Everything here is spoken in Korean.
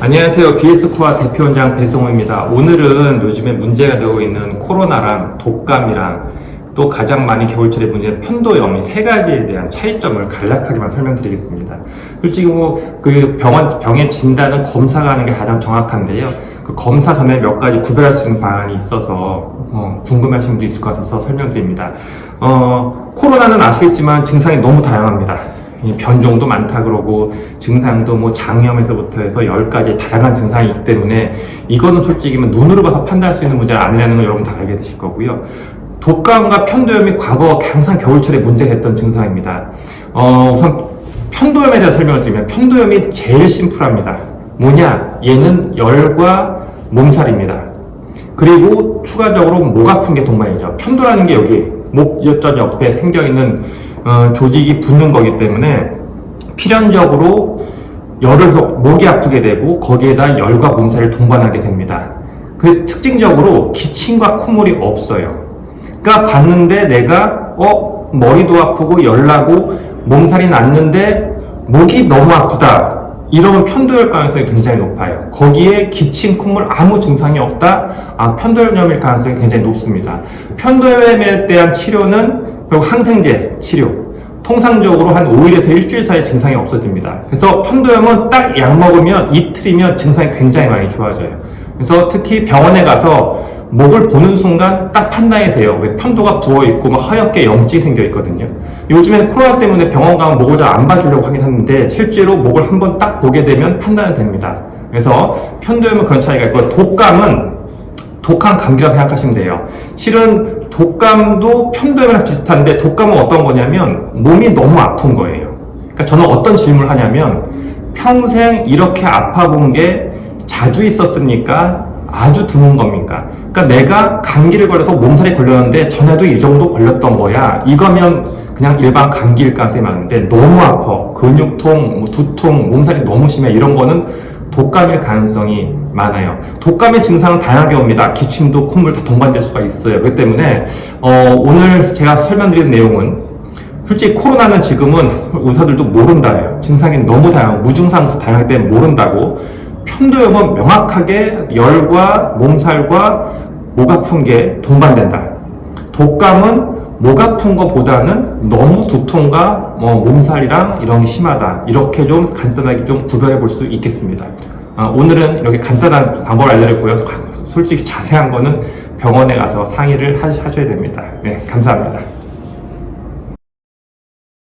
안녕하세요. BS코아 대표원장 배성호입니다. 오늘은 요즘에 문제가 되고 있는 코로나랑 독감이랑 또 가장 많이 겨울철에 문제는 편도염 이세 가지에 대한 차이점을 간략하게만 설명드리겠습니다. 솔직히 뭐 그 병원 병의 진단은 검사가 하는 게 가장 정확한데요. 그 검사 전에 몇 가지 구별할 수 있는 방안이 있어서 어, 궁금하신 분도 있을 것 같아서 설명드립니다. 어, 코로나는 아시겠지만 증상이 너무 다양합니다. 이 변종도 많다 그러고 증상도 뭐 장염에서부터 해서 열 가지 다양한 증상이 있기 때문에 이거는 솔직히 뭐 눈으로 봐서 판단할 수 있는 문제는 아니라는 걸 여러분 다 알게 되실 거고요. 독감과 편도염이 과거 항상 겨울철에 문제가 됐던 증상입니다. 어, 우선 편도염에 대해 설명을 드리면 편도염이 제일 심플합니다. 뭐냐? 얘는 열과 몸살입니다. 그리고 추가적으로 목 아픈 게 동반이죠. 편도라는 게 여기 목 엿전 옆에 생겨 있는 어, 조직이 붓는 거기 때문에 필연적으로 열을 더- 목이 아프게 되고 거기에다 열과 몸살을 동반하게 됩니다. 그 특징적으로 기침과 콧물이 없어요. 그러니까 봤는데 내가 어 머리도 아프고 열나고 몸살이 났는데 목이 너무 아프다. 이러면 편도열 가능성이 굉장히 높아요. 거기에 기침, 콧물 아무 증상이 없다. 아 편도염일 가능성이 굉장히 높습니다. 편도염에 대한 치료는 결국 항생제 치료. 통상적으로 한 5일에서 일주일 사이에 증상이 없어집니다. 그래서 편도염은 딱 약 먹으면 이틀이면 증상이 굉장히 많이 좋아져요. 그래서 특히 병원에 가서 목을 보는 순간 딱 판단이 돼요. 왜 편도가 부어 있고 막 하얗게 염증이 생겨 있거든요. 요즘에는 코로나 때문에 병원 가면 목을 잘 안 봐주려고 하긴 하는데 실제로 목을 한번 딱 보게 되면 판단이 됩니다. 그래서 편도염은 그런 차이가 있고 독감은 독한 감기라고 생각하시면 돼요. 실은 독감도 편도염이랑 비슷한데 독감은 어떤 거냐면 몸이 너무 아픈 거예요. 그러니까 저는 어떤 질문을 하냐면 평생 이렇게 아파본 게 자주 있었습니까? 아주 드문 겁니까? 그러니까 내가 감기를 걸려서 몸살이 걸렸는데 전에도 이 정도 걸렸던 거야. 이거면 그냥 일반 감기일 가능성이 많은데 너무 아파. 근육통, 뭐 두통, 몸살이 너무 심해. 이런 거는 독감일 가능성이 많아요. 독감의 증상은 다양하게 옵니다. 기침도 콧물 다 동반될 수가 있어요. 그렇기 때문에 어, 오늘 제가 설명드리는 내용은 솔직히 코로나는 지금은 의사들도 모른다예요. 증상이 너무 다양하고 무증상부터 다양하기 때문에 모른다고 편도염은 명확하게 열과 몸살과 목 아픈 게 동반된다. 독감은 목 아픈 것보다는 너무 두통과 뭐 몸살이랑 이런 게 심하다. 이렇게 좀 간단하게 좀 구별해 볼 수 있겠습니다. 아, 오늘은 이렇게 간단한 방법을 알려드렸고요. 솔직히 자세한 거는 병원에 가서 상의를 하- 하셔야 됩니다. 네, 감사합니다.